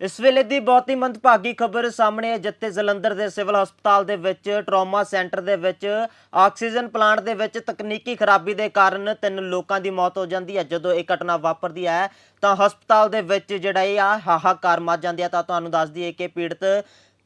ਇਸ ਵੇਲੇ ਦੀ ਬਹੁਤ ਹੀ ਮੰਦਭਾਗੀ ਖਬਰ ਸਾਹਮਣੇ ਹੈ ਜਿੱਥੇ ਜਲੰਧਰ ਦੇ ਸਿਵਲ ਹਸਪਤਾਲ ਦੇ ਵਿੱਚ, ਟਰਾਮਾ ਸੈਂਟਰ ਦੇ ਵਿੱਚ, ਆਕਸੀਜਨ ਪਲਾਂਟ ਦੇ ਵਿੱਚ ਤਕਨੀਕੀ ਖਰਾਬੀ ਦੇ ਕਾਰਨ ਤਿੰਨ ਲੋਕਾਂ ਦੀ ਮੌਤ ਹੋ ਜਾਂਦੀ ਹੈ। ਜਦੋਂ ਇਹ ਘਟਨਾ ਵਾਪਰਦੀ ਹੈ, ਤਾਂ ਹਸਪਤਾਲ ਦੇ ਵਿੱਚ ਜਿਹੜਾ ਇਹ ਆ, ਹਾਹਾਕਾਰ ਮਚ ਜਾਂਦੀ ਹੈ। ਤਾਂ ਤੁਹਾਨੂੰ ਦੱਸ ਦਈਏ ਕਿ ਪੀੜਤ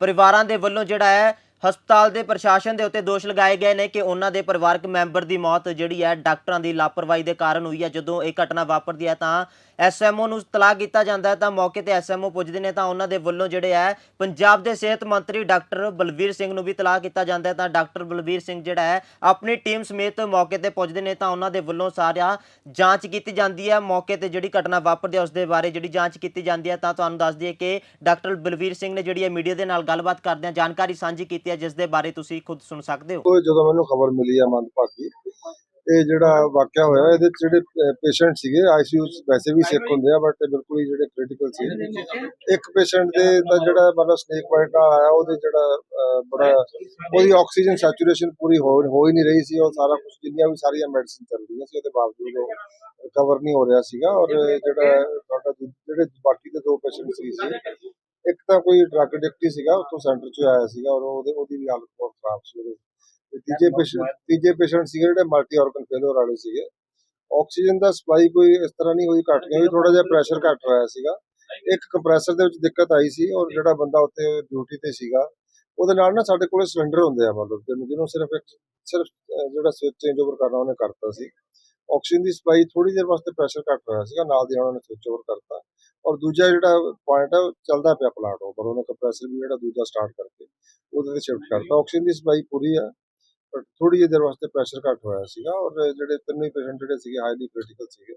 ਪਰਿਵਾਰਾਂ ਦੇ ਵੱਲੋਂ ਜਿਹੜਾ ਹੈ ਹਸਪਤਾਲ ਦੇ ਪ੍ਰਸ਼ਾਸਨ ਦੇ ਉੱਤੇ ਦੋਸ਼ ਲਗਾਏ ਗਏ ਨੇ ਕਿ ਉਹਨਾਂ ਦੇ ਪਰਿਵਾਰਕ ਮੈਂਬਰ ਦੀ ਮੌਤ ਜਿਹੜੀ ਹੈ ਡਾਕਟਰਾਂ ਦੀ ਲਾਪਰਵਾਹੀ ਦੇ ਕਾਰਨ ਹੋਈ ਹੈ। ਜਦੋਂ ਇਹ ਘਟਨਾ ਵਾਪਰਦੀ ਹੈ ਤਾਂ ਐਸਐਮਓ ਨੂੰ ਤਲਾਕ ਕੀਤਾ ਜਾਂਦਾ ਹੈ। ਤਾਂ ਮੌਕੇ ਤੇ ਐਸਐਮਓ ਪੁੱਜਦੇ ਨੇ ਤਾਂ ਉਹਨਾਂ ਦੇ ਵੱਲੋਂ ਜਿਹੜੇ ਹੈ ਪੰਜਾਬ ਦੇ ਸਿਹਤ ਮੰਤਰੀ ਡਾਕਟਰ ਬਲਵੀਰ ਸਿੰਘ ਨੂੰ ਵੀ ਤਲਾਕ ਕੀਤਾ ਜਾਂਦਾ ਹੈ। ਤਾਂ ਡਾਕਟਰ ਬਲਵੀਰ ਸਿੰਘ ਜਿਹੜਾ ਹੈ ਆਪਣੀ ਟੀਮ ਸਮੇਤ ਮੌਕੇ ਤੇ ਪੁੱਜਦੇ ਨੇ ਤਾਂ ਉਹਨਾਂ ਦੇ ਵੱਲੋਂ ਸਾਰਾ ਜਾਂਚ ਕੀਤੀ ਜਾਂਦੀ ਹੈ। ਮੌਕੇ ਤੇ ਜਿਹੜੀ ਘਟਨਾ ਵਾਪਰਦੀ ਹੈ ਉਸ ਦੇ ਬਾਰੇ ਜਿਹੜੀ ਜਾਂਚ ਕੀਤੀ ਜਾਂਦੀ ਹੈ ਤਾਂ ਤੁਹਾਨੂੰ ਦੱਸ ਦਈਏ ਕਿ ਡਾਕਟਰ ਬਲਵੀਰ ਸਿੰਘ ਨੇ ਜਿਹੜੀ ਹੈ ਮੀਡੀਆ ਦੇ ਨਾਲ ਗੱਲਬਾਤ ਕਰਦਿਆਂ ਜਾਣਕਾਰੀ ਸਾਂਝੀ ਕੀਤੀ ਹੈ ਜਿਸ ਦੇ ਬਾਰੇ ਤੁਸੀਂ ਖੁਦ ਸੁਣ ਸਕਦੇ ਹੋ? ਜਦੋਂ ਮੈਨੂੰ ਖਬਰ ਮਿਲੀ ਆ ਮੰਦਭਾਗੀ ਇਹ ਜਿਹੜਾ ਵਾਕਿਆ ਹੋਇਆ ਇਹਦੇ ਚ ਜਿਹੜੇ ਪੇਸ਼ੈਂਟ ਸੀਗੇ ਆਈਸੀਯੂ ਵੈਸੇ ਵੀ ਸਿੱਕ ਹੁੰਦੇ ਆ ਬਟ ਬਿਲਕੁਲ ਹੀ ਜਿਹੜੇ ਕ੍ਰਿਟੀਕਲ ਸੀ। ਇੱਕ ਪੇਸ਼ੈਂਟ ਦੇ ਤਾਂ ਜਿਹੜਾ ਮਤਲਬ ਸਨੇਕ ਬਾਈਟ ਨਾਲ ਆਇਆ ਉਹਦੇ ਜਿਹੜਾ ਅਹ, ਬੜਾ ਉਹਦੀ ਆਕਸੀਜਨ ਸੈਚੂਰੇਸ਼ਨ ਪੂਰੀ ਹੋ ਹੋ ਹੀ ਨਹੀਂ ਰਹੀ ਸੀ ਉਹ ਸਾਰਾ ਕੁਝ ਜਿੰਨੀਆਂ ਵੀ ਸਾਰੀਆਂ ਮੈਡੀਸਿਨ ਚੱਲ ਰਹੀਆਂ ਸੀ ਉਹਦੇ ਬਾਵਜੂਦ ਉਹ ਰਿਕਵਰ ਨਹੀਂ ਹੋ ਰਿਹਾ ਸੀਗਾ ਔਰ ਜਿਹੜਾ ਤੁਹਾਡਾ ਦੂ- ਜਿਹੜੇ ਬਾਕੀ ਦੇ ਦੋ ਪੇਸ਼ੈਂਟ ਸੀ ਸੀ ਇੱਕ ਤਾਂ ਕੋਈ ਡਰਗ ਐਡਿਕਟ ਸੀਗਾ ਉੱਥੋਂ ਸੈਂਟਰ ਚੋਂ ਆਇਆ ਸੀਗਾ ਔਰ ਉਹਦੇ ਉਹਦੀ ਵੀ ਹਾਲਤ ਬਹੁਤ ਖਰਾਬ ਸੀ ਉਹਦੇ। ਤੇ ਤੀਜੇ ਪੇਸ਼ੈਂਟ ਤੀਜੇ ਪੇਸ਼ੈਂਟ ਸੀਗੇ ਜਿਹੜੇ ਮਲਟੀ ਆਰਗਨ ਫੇਲਿਅਰ ਵਾਲੇ ਸੀਗੇ। ਆਕਸੀਜਨ ਦਾ ਸਪਲਾਈ ਕੋਈ ਇਸ ਤਰ੍ਹਾਂ ਨਹੀਂ ਹੋਈ ਘਟ ਗਈ ਥੋੜਾ ਜਿਹਾ ਪ੍ਰੈਸ਼ਰ ਘਟ ਰਿਹਾ ਸੀਗਾ। ਇੱਕ ਕੰਪਰੈਸਰ ਦੇ ਵਿੱਚ ਦਿੱਕਤ ਆਈ ਸੀ ਔਰ ਜਿਹੜਾ ਬੰਦਾ ਉੱਥੇ ਡਿਊਟੀ ਤੇ ਸੀਗਾ ਉਹਦੇ ਨਾਲ ਨਾ ਸਾਡੇ ਕੋਲੇ ਸਿਲੰਡਰ ਹੁੰਦੇ ਆ ਮਤਲਬ ਜਿਹਨੂੰ ਸਿਰਫ ਇੱਕ ਸਿਰਫ ਜਿਹੜਾ ਸਵਿਚ ਚੇਂਜ ਓਵਰ ਕਰਨਾ ਉਹਨੇ ਕਰਤਾ ਸੀ। ਆਕਸੀਜਨ ਦੀ ਸਪਲਾਈ ਥੋੜੀ ਦੇਰ ਵਾਸਤੇ ਪ੍ਰੈਸ਼ਰ ਘਟ ਰਿਹਾ ਸੀਗਾ ਨਾਲ ਦੀ ਨਾਲ ਉਹਨੇ ਸਵਿਚ ਓਵਰ ਕਰਤਾ। ਔਰ ਦੂਜਾ ਜਿਹੜਾ ਪੁਆਇੰਟ ਹੈ ਚੱਲਦਾ ਪਿਆ ਪਲਾਂਟ ਪਰ ਉਹਨੇ ਕੰਪਰੈਸਰ ਵੀ ਜਿਹੜਾ ਦੂਜਾ ਸਟਾਰਟ ਕਰਕੇ ਉਹਦੇ ਤੇ ਸ਼ਿਫਟ ਕਰਤਾ। ਆਕਸੀਜਨ ਦੀ ਸਪਲਾਈ ਪੂਰੀ ਹੈ ਬਟ ਥੋੜੀ ਜਿਹੀ ਦੇਰ ਵਾਸਤੇ ਪ੍ਰੈਸ਼ਰ ਘਟ ਹੋਇਆ ਸੀਗਾ ਔਰ ਜਿਹੜੇ ਤਿੰਨੇ ਪੇਸ਼ੈਂਟ ਜਿਹੜੇ ਸੀਗੇ ਹਾਈਲੀ ਕ੍ਰਿਟੀਕਲ ਸੀਗੇ।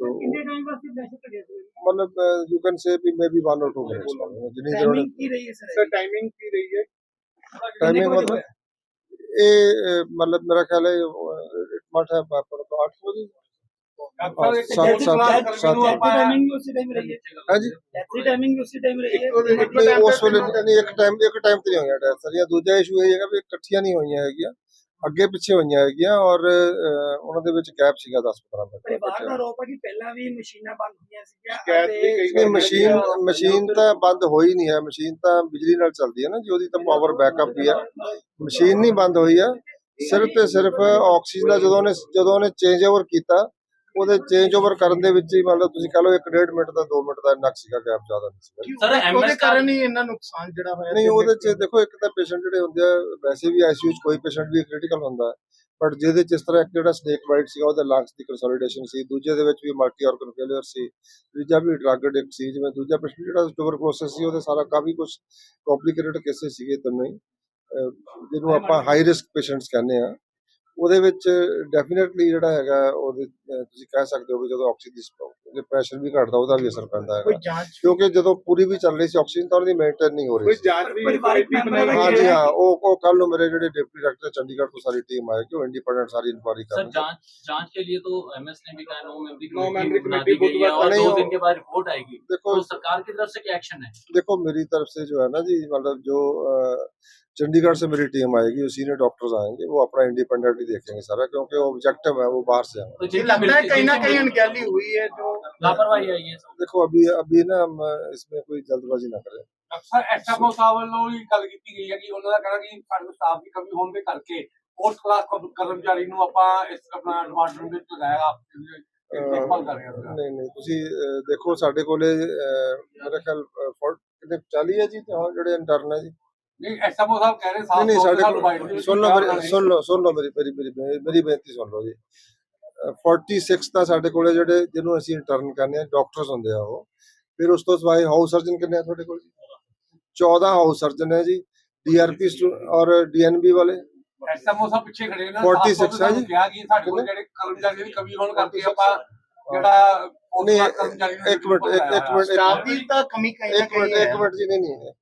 ਸੋ ਕਿੰਨੇ ਟਾਈਮ ਵਾਸਤੇ ਪ੍ਰੈਸ਼ਰ ਕੱਢਿਆ ਸੀ? ਮਤਲਬ ਯੂ ਕੈਨ ਸੇ ਵੀ ਮੇਬੀ 1 অর 2 ਮਿੰਟਸ ਜਿੰਨੀ ਦੇਰ ਟਾਈਮਿੰਗ ਕੀ ਰਹੀ ਹੈ ਸਰ ਟਾਈਮਿੰਗ ਕੀ ਰਹੀ ਹੈ? ਟਾਈਮਿੰਗ ਮਤਲਬ ਇਹ ਮਤਲਬ ਮੇਰਾ ਖਿਆਲ ਹੈ ਮਟ ਹੈ ਪਰ 8 ਵਜੇ ਅਕਸਰ ਇੱਕ ਸੱਤ- ਜੈਸੀ ਸੱਤ- ਕਲਾਸ ਸੱਤ- ਕਰਦੇ ਨੂੰ ਆਪਾਂ ਟਾਈਮਿੰਗ ਉਸੇ ਟਾਈਮ ਰਹੀ ਹੈ। ਹਾਂਜੀ। ਐਸੀ ਟਾਈਮਿੰਗ ਉਸੇ ਟਾਈਮ ਰਹੀ ਹੈ। ਇੱਕੋ ਦਿਨ- ਇੱਕੋ ਨਹੀਂ time ਉਸ ਤੇ ਵੇਲੇ ਤਿੰਨੋਂ- ਨਹੀਂ ਇੱਕ ਟਾਈਮ ਇੱਕ ਟਾਈਮ ਤੇ ਨਹੀਂ ਹੋਈਆਂ ਡੈਥ ਸਾਰੀਆਂ ਦੂਜਾ ਇਸ਼ੂ ਇਹ ਹੈਗਾ ਵੀ ਇਕੱਠੀਆਂ ਨਹੀਂ ਹੋਈਆਂ ਹੈਗੀਆਂ। ਅੱਗੇ ਪਿੱਛੇ ਹੋਈਆਂ ਹੈਗੀਆਂ ਔਰ ਉਹਨਾਂ ਦੇ ਵਿੱਚ ਗੈਪ ਸੀਗਾ 10 15 ਮਿੰਟ ਪਰਿਵਾਰ ਦਾ ਹੈ ਕਿ ਪਹਿਲਾਂ ਵੀ ਮਸ਼ੀਨਾਂ ਬੰਦ ਹੋਈਆਂ ਸੀਗੀਆਂ ਮਸ਼ੀਨ ਮਸ਼ੀਨ ਤਾਂ ਬੰਦ ਹੋਈ ਨਹੀਂ ਹੈ। ਮਸ਼ੀਨ ਤਾਂ ਬਿਜਲੀ ਨਾਲ ਚੱਲਦੀ ਹੈ ਨਾ ਜੀ ਉਹਦੀ ਤਾਂ ਪਾਵਰ ਬੈਕਅਪ ਵੀ ਹੈ। ਮਸ਼ੀਨ ਨਹੀਂ ਬੰਦ ਹੋਈ ਹੈ। ਸਿਰਫ ਤੇ ਸਿਰਫ ਆਕਸੀਜਨ ਦਾ ਜਦੋਂ ਉਹਨੇ ਜਦੋਂ ਉਹਨੇ ਚੇਂਜ ਓਵਰ ਕੀਤਾ ਉਹਦੇ ਚੇਂਜ ਓਵਰ ਕਰਨ ਦੇ ਵਿੱਚ ਹੀ ਮੰਨ ਲਓ ਤੁਸੀਂ ਕਹ ਲਓ 1.5 ਮਿੰਟ ਦਾ 2 ਮਿੰਟ ਦਾ ਇੰਨਾ ਕੁ ਸੀਗਾ ਗੈਪ ਜ਼ਿਆਦਾ ਨਹੀਂ ਸੀਗਾ। ਸਰ ਉਹਦੇ ਕਾਰਨ ਹੀ ਇੰਨਾ ਨੁਕਸਾਨ ਜਿਹੜਾ ਹੋਇਆ ਨਹੀਂ ਉਹਦੇ ਚ ਦੇਖੋ ਇੱਕ ਤਾਂ ਪੇਸ਼ੈਂਟ ਜਿਹੜੇ ਹੁੰਦੇ ਆ ਵੈਸੇ ਵੀ ਆਈਸੀਯੂ ਚ ਕੋਈ ਪੇਸ਼ੈਂਟ ਵੀ ਕ੍ਰਿਟੀਕਲ ਹੁੰਦਾ ਬਟ ਜਿਹਦੇ ਚ ਇਸ ਤਰ੍ਹਾਂ ਇੱਕ ਜਿਹੜਾ ਸਨੇਕ ਬਾਈਟ ਸੀਗਾ ਉਹਦੇ ਲੰਗਸ ਦੀ ਕੰਸੋਲੀਡੇਸ਼ਨ ਸੀ ਦੂਜੇ ਦੇ ਵਿੱਚ ਵੀ ਮਲਟੀ ਆਰਗਨ ਫੇਲਿਅਰ ਸੀ ਤੀਜਾ ਵੀ ਡਰਗ ਐਡਿਕਟ ਸੀ ਜਿਵੇਂ ਦੂਜਾ ਪੇਸ਼ੈਂਟ ਜਿਹੜਾ ਟੂਬਰਕਲੋਸਿਸ ਸੀ ਉਹਦੇ ਸਾਰਾ ਕਾਫੀ ਕੁਝ ਕੰਪਲਿਕੇਟਡ ਕੇਸਿਸ ਸੀਗੇ ਤਿੰਨੇ ਹੀ। ਅਹ ਜਿਹਨੂੰ ਆਪਾਂ ਹਾਈ ਰਿਸਕ ਪੇਸ਼ੈਂਟਸ ਕਹਿੰਦੇ ਆ ਉਹਦੇ ਵਿੱਚ ਡੈਫੀਨਿਟਲੀ ਜਿਹੜਾ ਹੈਗਾ ਉਹਦੇ ਤੁਸੀਂ ਕਹਿ ਸਕਦੇ ਹੋ ਕਿ ਜਦੋਂ ਆਕਸੀਜਨ ਦੀ ਪ੍ਰੈਸ਼ਰ ਵੀ ਘਟਦਾ ਉਹਦਾ ਵੀ ਅਸਰ ਪੈਂਦਾ ਹੈਗਾ। ਕਿਉਂਕਿ ਜਦੋਂ ਪੂਰੀ ਵੀ ਚੱਲ ਰਹੀ ਸੀ ਆਕਸੀਜਨ ਤਾਂ ਉਹਦੀ ਮੇਨਟੇਨ ਨਹੀਂ ਹੋ ਰਹੀ ਸੀ। ਹਾਂਜੀ ਹਾਂ ਉਹ ਉਹ ਕੱਲ ਨੂੰ ਮੇਰੇ ਜਿਹੜੇ ਡਿਪਟੀ ਡਾਇਰੈਕਟਰ ਚੰਡੀਗੜ੍ਹ ਤੋਂ ਸਾਰੀ ਟੀਮ ਆਏ ਕਿ ਉਹ ਇੰਡੀਪੈਂਡੈਂਟ ਸਾਰੀ ਇਨਕੁਆਰੀ ਕਰਨ ਸਰ ਜਾਂਚ ਜਾਂਚ ਕੇ ਲਈ ਤਾਂ ਐਮਐਸ ਨੇ ਵੀ ਕਹਾ ਨੋ ਮੈਂਬਰੀ ਕਮੇਟੀ ਬੁੱਧ ਵਾਰ ਦੋ ਦਿਨ ਕੇ ਬਾਅਦ ਰਿਪੋर्ट ਆएगी ਦੇਖੋ ਸਰਕਾਰ की तरफ से क्या एक्शन है देखो मेरी तरफ से जो है ना जी मतलब जो चंडीगढ़ से मेरी टीम आएगी वो सीनियर डॉक्टर्स आएंगे वो अपना इंडिपेंडेंट ही देखेंगे सारा क्योंकि वो ऑब्जेक्टिव है वो बाहर से आएंगे तो ये जिनकी लगता है मिलती- कहीं ना जिनकी कहीं मिलती- अनगैली हुई है जो लापरवाही आई है सब देखो अभी अभी ना हम इसमें कोई जल्दबाजी ना करें ਅਕਸਰ ਐਸਐਮਓ ਸਾਹਿਬ ਵੱਲੋਂ ਵੀ ਗੱਲ ਕੀਤੀ ਗਈ ਹੈ ਕਿ ਉਹਨਾਂ ਦਾ ਕਹਿਣਾ ਕਿ ਸਾਡੇ ਸਟਾਫ ਦੀ ਕਮੀ ਹੋਣ ਦੇ ਕਰਕੇ ਉਸ ਕਲਾਸ ਕਰਮਚਾਰੀ ਨੂੰ ਆਪਾਂ ਇਸ ਆਪਣਾ ਡਿਪਾਰਟਮੈਂਟ ਵਿੱਚ ਲਗਾਇਆ ਦੇਖਭਾਲ ਕਰ ਰਹੇ ਹਾਂ ਨਹੀਂ ਨਹੀਂ ਤੁਸੀਂ ਅ, ਦੇਖੋ ਸਾਡੇ ਕੋਲੇ ਅ, ਮੇਰੇ ਖਿਆਲ ਅ, ਫੋਰ- ਕਿੰਨੇ 40 ਹੈ ਜੀ ਤੇ ਹਾਂ ਜਿਹੜੇ ਇੰਟਰਨ ਹੈ ਜੀ ਨਹੀਂ ਐਸਐਮਓ ਸਾਹਿਬ ਕਹਿ ਰਹੇ ਨਹੀਂ ਨਹੀਂ ਸਾਡੇ ਕੋਲ ਸੁਣ ਲਓ ਮੇਰੀ- ਸੁਣ ਲਓ ਸੁਣ ਲਓ ਮੇਰੀ ਮੇਰੀ ਮੇਰੀ ਬੇ- ਮੇਰੀ ਬੇਨਤੀ ਸੁਣ ਲਓ ਜੀ। ਅਹ 46 ਤਾਂ ਸਾਡੇ ਕੋਲੇ ਜਿਹੜੇ ਜਿਹਨੂੰ ਅਸੀਂ ਇੰਟਰਨ ਕਰਨੇ ਆ ਡਾਕਟਰਸ ਹੁੰਦੇ ਆ ਉਹ। ਫਿਰ ਉਸ ਤੋਂ ਸਿਵਾਏ ਹਾਊਸ ਸਰਜਨ ਕਿੰਨੇ ਆ ਤੁਹਾਡੇ ਕੋਲ ਜੀ? 14 ਹਾਊਸ ਸਰਜਨ ਹੈ ਜੀ ਡੀਆਰਪੀ ਔਰ ਡੀਐਨਬੀ ਵਾਲੇ। ਐਸਐਮਓ ਸਾਹਿਬ ਪਿੱਛੇ ਖੜੇ ਨੇ 46 ਸਾਹਿਬ ਨੇ ਕਿਹਾ ਕਿ ਸਾਡੇ ਕੋਲ ਜਿਹੜੇ ਕਰਮਚਾਰੀ ਦੀ ਕਮੀ ਹੋਣ ਕਰਕੇ ਆਪਾਂ ਜਿਹੜਾ ਨਹੀਂ, ਇੱਕ ਮਿੰਟ ਇੱਕ ਮਿੰਟ ਇੱਕ- ਇੱਕ ਮਿੰਟ- ਇੱਕ ਮਿੰਟ ਜੀ ਨਹੀਂ ਨਹੀਂ।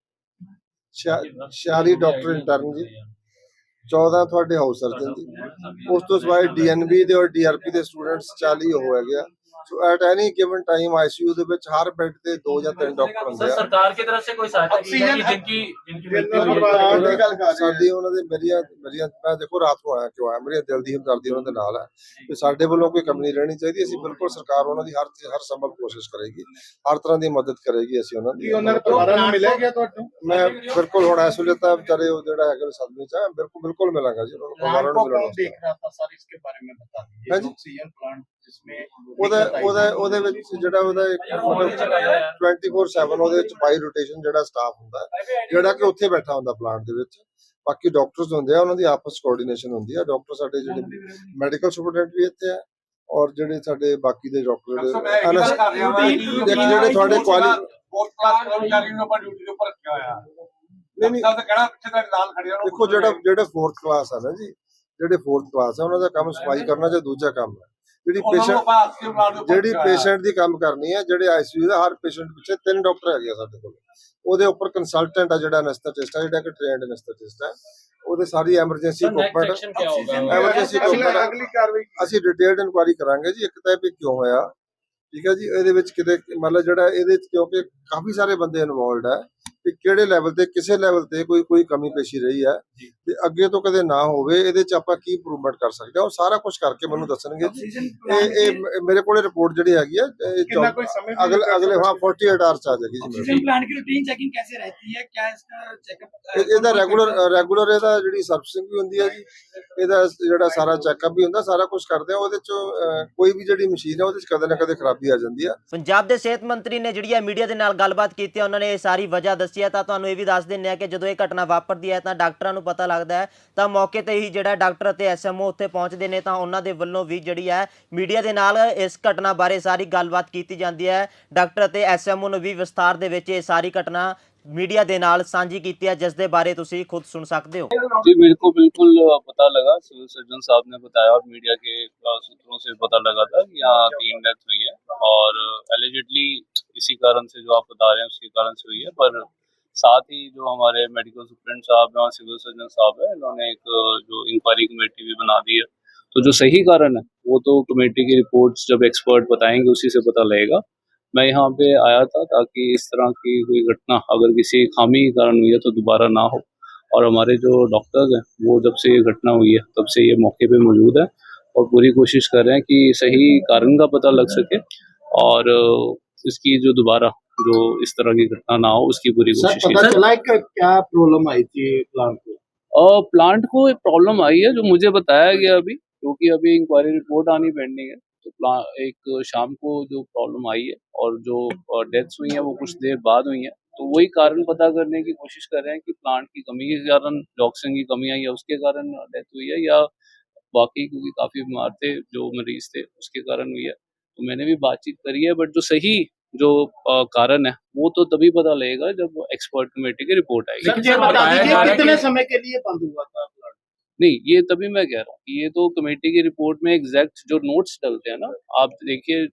46 ਡਾਕਟਰ ਇੰਟਰਨ ਜੀ। 14 ਤੁਹਾਡੇ ਹਾਊਸ ਸਰਜਨ ਜੀ। ਉਸ ਤੋਂ ਸਿਵਾਏ ਡੀਐਨਬੀ ਦੇ ਔਰ ਡੀਆਰਪੀ ਦੇ ਸਟੂਡੈਂਟਸ 40 ਹੋ ਹੈਗੇ ਆ। So at any given time ICU ਦੇ ਵਿੱਚ ਹਰ ਬੈੱਡ ਤੇ ਦੋ ਜਾਂ ਤਿੰਨ ਡਾਕਟਰ ਹੁੰਦੇ ਆ। सरकार की तरफ से कोई सहायता की जाएगी जिनकी जिनकी मृत्यु हुई है ਪਰਿਵਾਰ ਦੀ ਗੱਲ ਕਰ ਰਹੇ। ਸਾਡੀ ਉਹਨਾਂ ਦੇ ਮੇਰੀਆਂ ਮੇਰੀਆਂ ਮੈਂ ਦੇਖੋ ਰਾਤ ਨੂੰ ਆਇਆ ਕਿਉਂ ਆਇਆ? ਮੇਰੀ ਦਿਲ ਦੀ ਹਮਦਰਦੀ ਉਹਨਾਂ ਦੇ ਨਾਲ ਹੈ। ਕਿ ਸਾਡੇ ਵੱਲੋਂ ਕੋਈ ਕਮੀ ਨਹੀਂ ਰਹਿਣੀ ਚਾਹੀਦੀ। ਅਸੀਂ ਬਿਲਕੁਲ ਸਰਕਾਰ ਉਹਨਾਂ ਦੀ ਹਰ ਹਰ ਸੰਭਵ ਕੋਸ਼ਿਸ਼ ਕਰੇਗੀ। ਹਰ ਤਰ੍ਹਾਂ ਦੀ ਮਦਦ ਕਰੇਗੀ ਅਸੀਂ ਉਹਨਾਂ ਦੀ। ਕੀ ਉਹਨਾਂ ਨੂੰ ਦੁਬਾਰਾ ਨੂੰ ਮਿਲਿਆ ਗਿਆ ਤੁਹਾਨੂੰ? ਮੈਂ ਬਿਲਕੁਲ ਹੁਣ ਇਸ ਵੇਲੇ ਤਾਂ ਵਿਚਾਰੇ ਉਹ ਜਿਹੜਾ ਹੈਗਾ ਸਦਮੇ ਚ ਹੈ ਬਿਲਕੁਲ ਬਿਲਕੁਲ ਮਿਲਾਂਗਾ ਜੀ। ਉਹਨਾਂ ਨੂੰ ਦੁਬਾਰਾ ਨੂੰ ਰਾत को ਕੌਣ ਮਿਲਾਂਗਾ देख रहा था सर इसके बारे में बता हाँ दीजिए जी। ऑक्सीजन प्लांट ਉਹਦਾ ਉਹਦਾ ਉਹਦੇ ਵਿੱਚ ਜਿਹੜਾ ਉਹਦਾ ਇੱਕ ਮਤਲਬ 24/7 ਉਹਦੇ ਵਿੱਚ ਬਾਈ ਰੋਟੇਸ਼ਨ ਜਿਹੜਾ ਸਟਾਫ ਹੁੰਦਾ ਜਿਹੜਾ ਕਿ ਉੱਥੇ ਬੈਠਾ ਹੁੰਦਾ ਪਲਾਂਟ ਦੇ ਵਿੱਚ। ਬਾਕੀ ਡਾਕਟਰਸ ਹੁੰਦੇ ਆ ਉਹਨਾਂ ਦੀ ਆਪਸ ਕੋਆਰਡੀਨੇਸ਼ਨ ਹੁੰਦੀ ਆ। ਡਾਕਟਰ ਸਾਡੇ ਜਿਹੜੇ ਮੈਡੀਕਲ ਸੁਪਰਡੈਂਟ ਵੀ ਇੱਥੇ ਆ ਔਰ ਜਿਹੜੇ ਸਾਡੇ ਬਾਕੀ ਦੇ ਡਾਕਟਰ ਜਿਹੜੇ ਤੁਹਾਡੇ ਕੁਆਲੀ ਫੋਰਥ ਕਲਾਸ ਕਰਮਚਾਰੀ ਨੂੰ ਆਪਾਂ ਡਿਊਟੀ ਦੇ ਉੱਪਰ ਰੱਖਿਆ ਹੋਇਆ। ਨਹੀਂ ਨਹੀਂ। ਤਾਂ ਕਹਿਣਾ ਪਿੱਛੇ ਦਾ ਨਾਲ ਖੜਿਆ ਦੇਖੋ ਜਿਹੜਾ ਜਿਹੜੇ 4th ਕਲਾਸ ਆ ਨਾ ਜੀ ਜਿਹੜੇ 4th ਕਲਾਸ ਆ ਉਹਨਾਂ ਦਾ ਕੰਮ ਸਫ਼ਾਈ ਕਰਨਾ ਜਾਂ ਦੂਜਾ ਕੰਮ ਹੈ ਜਿਹੜੀ ਪੇਸ਼ੈਂਟ ਜਿਹੜੀ ਪੇਸ਼ੈਂਟ ਦੀ ਕੰਮ ਕਰਨੀ ਹੈ ਜਿਹੜੇ ਆਈਸੀਯੂ ਦਾ ਹਰ ਪੇਸ਼ੈਂਟ ਪਿੱਛੇ ਤਿੰਨ ਡਾਕਟਰ ਹੈਗੇ ਆ ਸਾਡੇ ਕੋਲ। ਉਹਦੇ ਉੱਪਰ ਕੰਸਲਟੈਂਟ ਆ ਜਿਹੜਾ ਐਨਸਥੈਟਿਸਟ ਆ ਜਿਹੜਾ ਕਿ ਟ੍ਰੇਨਡ ਐਨਸਥੈਟਿਸਟ ਆ। ਉਹਦੇ ਸਾਰੀ ਐਮਰਜੈਂਸੀ ਕੋਪਰੇਟ ਐਮਰਜੈਂਸੀ ਕੋਪਰੇਟ ਅਗਲੀ ਕਾਰਵਾਈ ਅਸੀਂ ਡਿਟੇਲਡ ਇਨਕੁਆਇਰੀ ਕਰਾਂਗੇ ਜੀ ਇੱਕ ਤਾਂ ਵੀ ਕਿਉਂ ਹੋਇਆ? ਠੀਕ ਹੈ ਜੀ ਇਹਦੇ ਵਿੱਚ ਕਿਤੇ ਮਤਲਬ ਜਿਹੜਾ ਇਹਦੇ ਵਿੱਚ ਕਿਉਂਕਿ ਕਾਫੀ ਸਾਰੇ ਬੰਦੇ ਇਨਵੋਲਡ ਆ। ਕਿ ਕਿਹੜੇ ਲੈਵਲ ਤੇ ਕਿਸੇ ਲੈਵਲ ਤੇ ਕੋਈ ਕੋਈ ਕਮੀ ਪੇਸ਼ੀ ਰਹੀ ਹੈ ਤੇ ਅੱਗੇ ਤੋਂ ਕਦੇ ਨਾ ਹੋਵੇ ਇਹਦੇ ਚ ਆਪਾਂ ਕੀ ਇੰਪਰੂਵਮੈਂਟ ਕਰ ਸਕਦੇ ਹਾਂ? ਉਹ ਸਾਰਾ ਕੁਝ ਕਰਕੇ ਮੈਨੂੰ ਦੱਸਣਗੇ ਇਹ ਇਹ ਮੇਰੇ ਕੋਲੇ ਰਿਪੋਰਟ ਜਿਹੜੀ ਹੈਗੀ ਹੈ ਅਗਲੇ ਅਗਲੇ ਹਾਂ 48 ਆਵਰਸ ਚ ਆ ਜਾਏਗੀ ਜੀ ਆਕਸੀਜਨ ਰੂਟੀਨ ਚੈਕਿੰਗ ਕੈਸੇ ਰਹਤੀ ਹੈ? ਕਿਆ ਇਸਕਾ ਚੈੱਕਅਪ ਇਹਦਾ ਰੈਗੂਲਰ ਰੈਗੂਲਰ ਇਹਦਾ ਜਿਹੜੀ ਸਰਵਿਸਿੰਗ ਵੀ ਹੁੰਦੀ ਹੈ ਜੀ। ਇਹਦਾ ਜਿਹੜਾ ਸਾਰਾ ਚੈੱਕਅਪ ਵੀ ਹੁੰਦਾ ਸਾਰਾ ਕੁਝ ਕਰਦੇ ਆ ਉਹਦੇ ਚ ਕੋਈ ਵੀ ਜਿਹੜੀ ਮਸ਼ੀਨ ਹੈ ਉਹਦੇ ਚ ਕਦੇ ਨਾ ਕਦੇ ਖਰਾਬੀ ਆ ਜਾਂਦੀ ਆ। ਪੰਜਾਬ ਦੇ ਸਿਹਤ ਮੰਤਰੀ ਨੇ ਜਿਹੜੀ ਹੈ ਮੀਡੀਆ ਦੇ ਨਾਲ ਗੱਲਬਾਤ ਕੀਤੀ ਉਹਨਾਂ ਨੇ ਇਹ ਸਾਰੀ ਵਜ੍ਹਾ ਦੱਸੀ ਹੈ ਤਾਂ ਤੁਹਾਨੂੰ ਇਹ ਵੀ ਦੱਸ ਦਿੰਦੇ ਆ ਕਿ ਜਦੋਂ ਇਹ ਘਟਨਾ ਵਾਪਰਦੀ ਹੈ ਤਾਂ ਡਾਕਟਰਾਂ ਨੂੰ ਪਤਾ ਲੱਗਦਾ ਹੈ ਤਾਂ ਮੌਕੇ ਤੇ ਹੀ ਜਿਹੜਾ ਡਾਕਟਰ ਅਤੇ ਐਸਐਮਓ ਉੱਥੇ ਪਹੁੰਚਦੇ ਨੇ ਤਾਂ ਉਹਨਾਂ ਦੇ ਵੱਲੋਂ ਵੀ ਜਿਹੜੀ ਹੈ ਮੀਡੀਆ ਦੇ ਨਾਲ ਇਸ ਘਟਨਾ ਬਾਰੇ ਸਾਰੀ ਗੱਲਬਾਤ ਕੀਤੀ ਜਾਂਦੀ ਹੈ ਡਾਕਟਰ ਅਤੇ ਐਸਐਮਓ ਨੇ ਵੀ ਵਿਸਤਾਰ ਦੇ ਵਿੱਚ ਇਹ ਸਾਰੀ ਘਟਨਾ ਮੀਡੀਆ ਦੇ ਨਾਲ ਸਾਂਝੀ ਕੀਤੀ ਹੈ ਜਿਸ ਦੇ ਬਾਰੇ ਤੁਸੀਂ ਖੁਦ ਸੁਣ ਸਕਦੇ ਹੋ जी मेरे को बिल्कुल अ, पता लगा सिविल सर्जन साहब ने बताया और मीडिया के अ, सूत्रों से पता लगा था कि यहाँ तीन डेथ हुई है और एलिजिडली इसी कारण से जो आप बता रहे हैं उसके कारण से हुई है पर साथ ही जो हमारे मेडिकल सुप्रेंट साहब हैं और सिविल सर्जन साहब हैं, इन्होंने एक जो इंक्वायरी कमेटी भी बना दी है। तो जो सही कारण है, वो तो कमेटी की रिपोर्ट्स जब एक्सपर्ट बताएँगे, उसी से पता लगेगा। मैं यहाँ पे आया था ताकि इस तरह की कोई घटना, अगर किसी खामी के कारण हुई है तो दोबारा ना हो। और हमारे जो डॉक्टर्स हैं, वो जब से ये घटना हुई है, तब से ये मौके पे मौजूद है और पूरी कोशिश कर रहे हैं कि सही कारण का पता लग सके और इसकी जो दोबारा जो इस तरह की घटना ना हो उसकी पूरी कोशिश की। चला क्या प्रॉब्लम आई थी प्लांट को? और प्लांट को एक प्रॉब्लम आई है जो मुझे बताया गया अभी क्योंकि अभी इंक्वायरी रिपोर्ट आनी पेंडिंग है। तो एक शाम को जो प्रॉब्लम आई है और जो डेथ्स हुई हैं वो कुछ देर बाद हुई हैं। तो वही कारण पता करने की कोशिश कर रहे हैं कि प्लांट की कमी के कारण जो ऑक्सीजन की कमी आई है उसके कारण डेथ हुई है या बाकी क्योंकि काफ़ी बीमार थे जो मरीज़ थे उसके कारण हुई है। तो मैंने भी बातचीत करी है बट जो सही जो कारण है वो तो तभी पता लगेगा जब एक्सपर्ट कमेटी की रिपोर्ट आएगी। सर बता दीजिए कितने समय के लिए बंद हुआ था प्लांट नहीं ये तभी मैं कह रहा हूँ कि ये तो कमेटी की रिपोर्ट में एग्जैक्ट जो नोट्स डलते हैं ना आप देखिए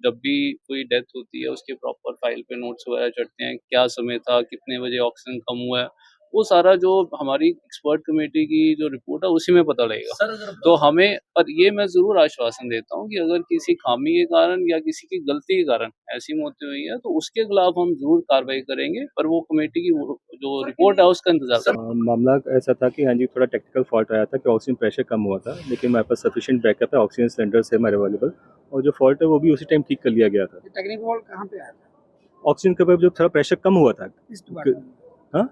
जब भी कोई डेथ होती है उसके प्रॉपर फ़ाइल पे नोट्स वगैरह चढ़ते हैं क्या समय था कितने बजे ऑक्सीजन कम हुआ है वो सारा जो हमारी एक्सपर्ट कमेटी की जो रिपोर्ट है उसी में पता लगेगा। तो हमें पर ये मैं ज़रूर आश्वासन देता हूँ कि अगर किसी खामी के कारण या किसी की गलती के कारण ऐसी मौतें हुई है तो उसके खिलाफ हम ज़रूर कार्रवाई करेंगे पर वो कमेटी की जो रिपोर्ट है उसका इंतज़ार करें मामला ऐसा था कि हाँ जी थोड़ा टेक्निकल फॉल्ट आया था कि ऑक्सीजन प्रेशर कम हुआ था लेकिन हमारे पास सफिशियंट बैकअप है ऑक्सीजन सिलेंडर्स है हमारे अवेलेबल और जो फॉल्ट है वो भी उसी टाइम ठीक कर लिया गया था। टेक्निकल फॉल्ट कहाँ पे आया था? ऑक्सीजन के जो थोड़ा प्रेशर कम हुआ था। हाँ?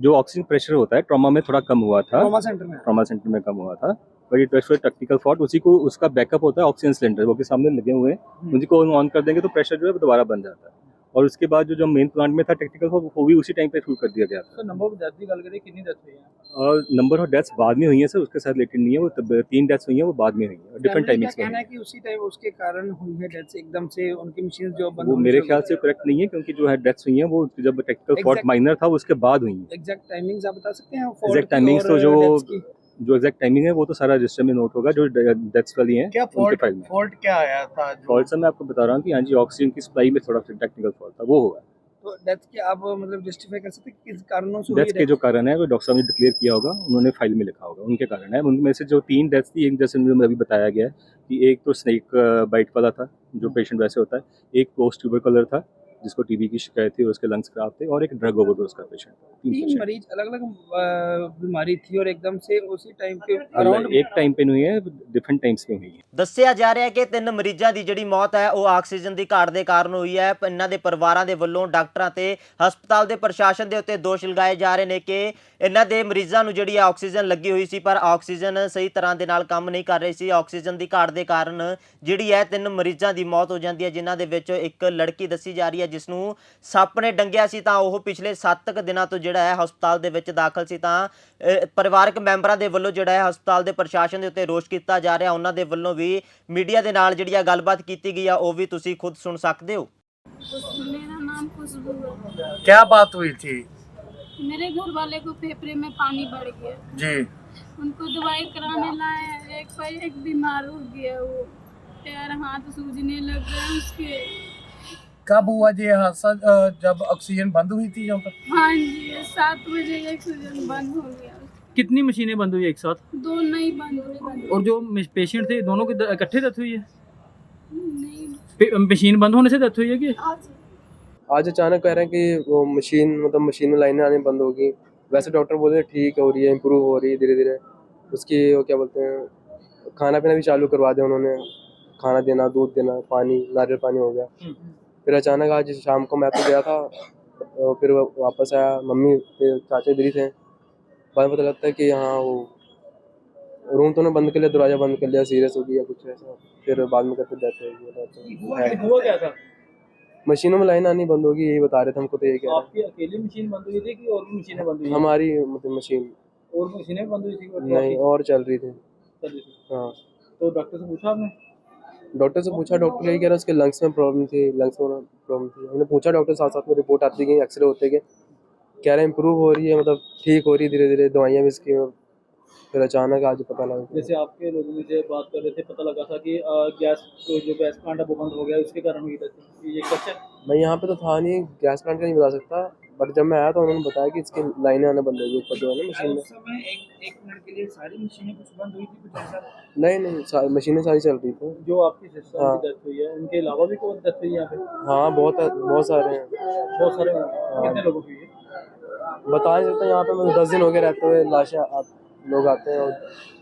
जो ऑक्सीजन प्रेशर होता है ट्रॉमा में थोड़ा कम हुआ था। ट्रॉमा सेंटर में। ट्रॉमा सेंटर में कम हुआ था। But it was technical fault उसी को उसका बैकअप होता है ऑक्सीजन सिलेंडर वो के सामने लगे हुए हैं। उनको को ऑन कर देंगे तो प्रेशर जो है वो दोबारा बन जाता है। और उसके बाद जो जो मेन प्लांट में था टेक्निकल फॉल्ट वो भी उसी टाइम पे शुरू कर दिया गया था। तो नंबर ऑफ़ डेथ की गल करें कितनी डेथ हुई है? और नंबर ऑफ़ डेथ्स बाद में हुई हैं सर उसके साथ रिलेटेड नहीं है वो तब- तीन डेथ्स हुई हैं वो बाद में हुई हैं डिफरेंट टाइमिंग्स में कहना है कि उसी टाइम उसके कारण हुई है डेथ एकदम से उनकी मशीन जो बंद वो मेरे ख्याल से करेक्ट नहीं है क्योंकि जो है डेथ्स हुई हैं वो जब टेक्निकल फॉल्ट माइनर था उसके बाद हुई हैं। एग्जैक्ट टाइमिंग्स आप बता सकते हैं Exact timings तो जो- जो एग्जैक्ट टाइमिंग है वो तो सारा रजिस्टर में नोट होगा जो डेथ्स वाली हैं क्या फॉल्ट फ़ाइल में। फॉल्ट क्या आया था जो फॉल्ट सर मैं आपको बता रहा हूँ कि हाँ जी ऑक्सीजन की सप्लाई में थोड़ा सा टेक्निकल फॉल्ट था वो हुआ तो डेथ के आप मतलब जस्टिफाई कर सकते हैं किस कारणों से डेथ के जो कारण है वो डॉक्टर साहब ने डिक्लेयर किया होगा उन्होंने फ़ाइल में लिखा होगा उनके कारण है। उनमें से जो तीन डेथ्स थी एक जैसे मुझे अभी बताया गया है कि एक तो स्नेक बाइट वाला था जो पेशेंट वैसे होता है एक पोस्ट ट्यूबर कलर था जिसको टीबी की शिकायत थी और उसके लंग्स खराब थे और एक ड्रग ओवरडोज का पेशेंट था तीन तीन पेशेंट मरीज अलग अलग बीमारी थी और एकदम से उसी टाइम पे अलग- अराउंड एक टाइम पे नहीं हुई है डिफरेंट टाइम्स पे हुई है ਦੱਸਿਆ ਜਾ ਰਿਹਾ ਹੈ ਕਿ ਤਿੰਨ ਮਰੀਜ਼ਾਂ ਦੀ ਜਿਹੜੀ ਮੌਤ ਹੈ ਉਹ ਆਕਸੀਜਨ ਦੀ ਘਾਟ ਦੇ ਕਾਰਨ ਹੋਈ ਹੈ ਪ- ਇਹਨਾਂ ਦੇ ਪਰਿਵਾਰਾਂ ਦੇ ਵੱਲੋਂ ਡਾਕਟਰਾਂ ਤੇ ਹਸਪਤਾਲ ਦੇ ਪ੍ਰਸ਼ਾਸਨ ਦੇ ਉੱਤੇ ਦੋਸ਼ ਲਗਾਏ ਜਾ ਰਹੇ ਨੇ ਕਿ ਇਹਨਾਂ ਦੇ ਮਰੀਜ਼ਾਂ ਨੂੰ ਜਿਹੜੀ ਹੈ ਆਕਸੀਜਨ ਲੱਗੀ ਹੋਈ ਸੀ ਪਰ ਆਕਸੀਜਨ ਸਹੀ ਤਰ੍ਹਾਂ ਦੇ ਨਾਲ ਕੰਮ ਨਹੀਂ ਕਰ ਰਹੀ ਸੀ ਆਕਸੀਜਨ ਦੀ ਘਾਟ ਦੇ ਕਾਰਨ ਜਿਹੜੀ ਹੈ ਤਿੰਨ ਮਰੀਜ਼ਾਂ ਦੀ ਮੌਤ ਹੋ ਜਾਂਦੀ ਹੈ ਜਿਨ੍ਹਾਂ ਦੇ ਵਿੱਚ ਇੱਕ ਲੜਕੀ ਦੱਸੀ ਜਾ ਰਹੀ ਹੈ ਜਿਸ ਨੂੰ ਸੱਪ ਨੇ ਡੰਗਿਆ ਸੀ ਤਾਂ ਉਹ ਪਿਛਲੇ 7 ਕੁ ਦਿਨਾਂ ਤੋਂ ਜਿਹੜਾ ਹੈ ਹਸਪਤਾਲ ਦੇ ਵਿੱਚ ਦਾਖਲ ਸੀ ਤਾਂ ਅ, ਪਰਿਵਾਰਕ ਮੈਂਬਰਾਂ ਦੇ ਵੱਲੋਂ ਜਿਹੜਾ ਹੈ ਹਸਪਤਾਲ ਦੇ ਪ੍ਰਸ਼ਾਸਨ ਦੇ ਉੱਤੇ ਰੋਸ਼ ਕੀਤਾ ਜਾ ਰਿਹਾ ਉਹਨਾਂ ਦੇ ਵੱਲੋਂ ਵੀ ਮੀਡੀਆ ਦੇ ਨਾਲ ਜਿਹੜੀ ਆ ਗੱਲਬਾਤ ਕੀਤੀ ਗਈ ਆ ਉਹ ਵੀ ਤੁਸੀਂ ਖੁਦ ਸੁਣ ਸਕਦੇ ਹੋ मेरा नाम खुशबू है क्या बात हुई थी मेरे घर वाले को फेफड़े में पानी बढ़ गया जी उनको दवाई कराने लाए हैं। एक पर एक बीमार हो गया वो पैर हाथ सूजने लग गए उसके कब हुआ जी ये हादसा जब ऑक्सीजन बंद हुई थी यहाँ पर? हाँ जी सात बजे ऑक्सीजन बंद हो गया। कितनी मशीनें बंद हुई एक साथ? दो नहीं बंद हुई और जो पेशेंट थे दोनों की इकट्ठे डेथ हुई है? नहीं। मशीन बंद होने से डेथ हुई है कि? आज आज अचानक कह रहे हैं कि वो मशीन मतलब मशीन में लाइनें आनी बंद होगी। वैसे डॉक्टर बोल रहे हैं ठीक हो रही है इम्प्रूव हो रही है धीरे धीरे उसकी वो क्या बोलते हैं खाना पीना भी चालू करवा दिया उन्होंने। खाना देना दूध देना पानी नारियल पानी हो गया। फिर अचानक आज शाम को मैं तो गया था और फिर वापस आया। मम्मी फिर चाचा इधर थे। बाद में पता लगता है कि हाँ वो रूम तो उन्होंने बंद कर लिया दरवाज़ा बंद कर लिया सीरियस हो गया कुछ ऐसा। फिर बाद में कहते डेथ हो गई हुआ क्या था? मशीनों में लाइन आनी बंद होगी यही बता रहे थे हमको तो ये क्या आपकी अकेली मशीन बंद हुई थी कि और भी मशीनें बंद हुई हमारी मतलब मशीन। और मशीनें बंद हुई थी नहीं और चल रही थी। चल रही थी। हाँ। तो डॉक्टर से पूछा आपने? डॉक्टर से पूछा डॉक्टर यही कह रहा है उसके लंग्स में प्रॉब्लम थी लंग्स में प्रॉब्लम थी। हमने पूछा डॉक्टर साथ साथ में रिपोर्ट आती गई एक्सरे होते गए। कह रहे हैं इम्प्रूव हो रही है मतलब ठीक हो रही है धीरे धीरे दवाइयाँ भी इसकी फिर अचानक आज पता लगा जैसे आपके लोग में से बात कर रहे थे पता लगा था कि गैस तो जो गैस प्लांट है वो बंद हो गया उसके कारण हुई डेथ ये है मैं यहाँ पे तो था नहीं गैस प्लांट का नहीं बता सकता। बट जब मैं आया तो उन्होंने बताया कि इसकी लाइनें आना बंद हो गई ऊपर जो है ना मशीन में। एक एक मिनट के लिए सारी मशीनें कुछ बंद हुई थी कुछ ऐसा? नहीं नहीं सा- मशीनें सारी चल रही थी। जो आपकी सिस्टर हाँ। की डेथ हुई है उनके अलावा भी कोई डेथ हुई है यहाँ पे? हाँ बहुत बहुत सारे हैं। बहुत सारे कितने लोगों की है? बता नहीं सकता यहाँ पे मतलब दस दिन हो गए रहते हुए लाशें लोग आते हैं और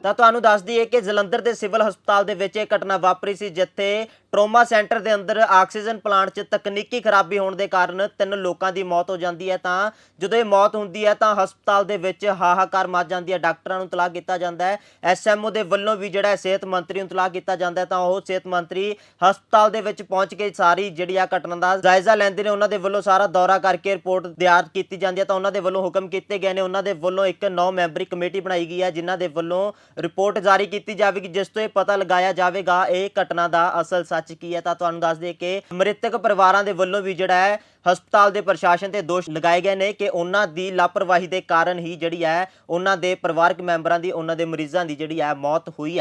ਤਾਂ ਤੁਹਾਨੂੰ ਦੱਸ ਦਈਏ ਕਿ ਜਲੰਧਰ ਦੇ ਸਿਵਲ ਹਸਪਤਾਲ ਦੇ ਵਿੱਚ ਇਹ ਘਟਨਾ ਵਾਪਰੀ ਸੀ, ਜਿੱਥੇ ਟਰੋਮਾ ਸੈਂਟਰ ਦੇ ਅੰਦਰ ਆਕਸੀਜਨ ਪਲਾਂਟ 'ਚ ਤਕਨੀਕੀ ਖਰਾਬੀ ਹੋਣ ਦੇ ਕਾਰਨ ਤਿੰਨ ਲੋਕਾਂ ਦੀ ਮੌਤ ਹੋ ਜਾਂਦੀ ਹੈ। ਤਾਂ ਜਦੋਂ ਇਹ ਮੌਤ ਹੁੰਦੀ ਹੈ, ਤਾਂ ਹਸਪਤਾਲ ਦੇ ਵਿੱਚ ਹਾਹਾਕਾਰ ਮਚ ਜਾਂਦੀ ਹੈ। ਡਾਕਟਰਾਂ ਨੂੰ ਤਲਾਕ ਕੀਤਾ ਜਾਂਦਾ ਹੈ। ਐਸਐਮਓ ਦੇ ਵੱਲੋਂ ਵੀ ਜਿਹੜਾ ਸਿਹਤ ਮੰਤਰੀ ਨੂੰ ਤਲਾਕ ਕੀਤਾ ਜਾਂਦਾ ਤਾਂ ਉਹ ਸਿਹਤ ਮੰਤਰੀ ਹਸਪਤਾਲ ਦੇ ਵਿੱਚ ਪਹੁੰਚ ਕੇ ਸਾਰੀ ਜਿਹੜੀ ਆ ਘਟਨਾ ਦਾ ਜਾਇਜ਼ਾ ਲੈਂਦੇ ਨੇ। ਉਹਨਾਂ ਦੇ ਵੱਲੋਂ ਸਾਰਾ ਦੌਰਾ ਕਰਕੇ ਰਿਪੋਰਟ ਤਿਆਰ ਕੀਤੀ ਜਾਂਦੀ ਹੈ। ਤਾਂ ਉਹਨਾਂ ਦੇ ਵੱਲੋਂ ਹੁਕਮ ਕੀਤੇ ਗਏ ਨੇ। ਉਹਨਾਂ ਦੇ ਵੱਲੋਂ ਇੱਕ 9 ਮੈਂਬਰੀ ਕਮੇਟੀ ਬਣਾਈ ਗਈ ਹੈ, ਜਿਨ੍ਹਾਂ ਦੇ ਵੱਲੋਂ ਰਿਪੋਰਟ ਜਾਰੀ ਕੀਤੀ ਜਾਵੇਗੀ, ਜਿਸ ਤੋਂ ਇਹ ਪਤਾ ਲਗਾਇਆ ਜਾਵੇਗਾ, ਇਹ ਘਟਨਾ ਦਾ ਅਸਲ ਸੱਚ ਕੀ ਹੈ? ਤਾਂ ਤੁਹਾਨੂੰ ਦੱਸ ਦਈਏ ਕਿ ਮ੍ਰਿਤਕ ਪਰਿਵਾਰਾਂ ਦੇ ਵੱਲੋਂ ਵੀ ਜਿਹੜਾ ਹੈ, ਹਸਪਤਾਲ ਦੇ ਪ੍ਰਸ਼ਾਸਨ ਤੇ ਦੋਸ਼ ਲਗਾਏ ਗਏ ਨੇ ਕਿ ਉਹਨਾਂ ਦੀ ਲਾਪਰਵਾਹੀ ਦੇ ਕਾਰਨ ਹੀ ਜਿਹੜੀ ਹੈ, ਉਹਨਾਂ ਦੇ ਪਰਿਵਾਰਕ ਮੈਂਬਰਾਂ ਦੀ, ਉਹਨਾਂ ਦੇ ਮਰੀਜ਼ਾਂ ਦੀ ਜਿਹੜੀ ਹੈ, ਮੌਤ ਹੋਈ ਹੈ।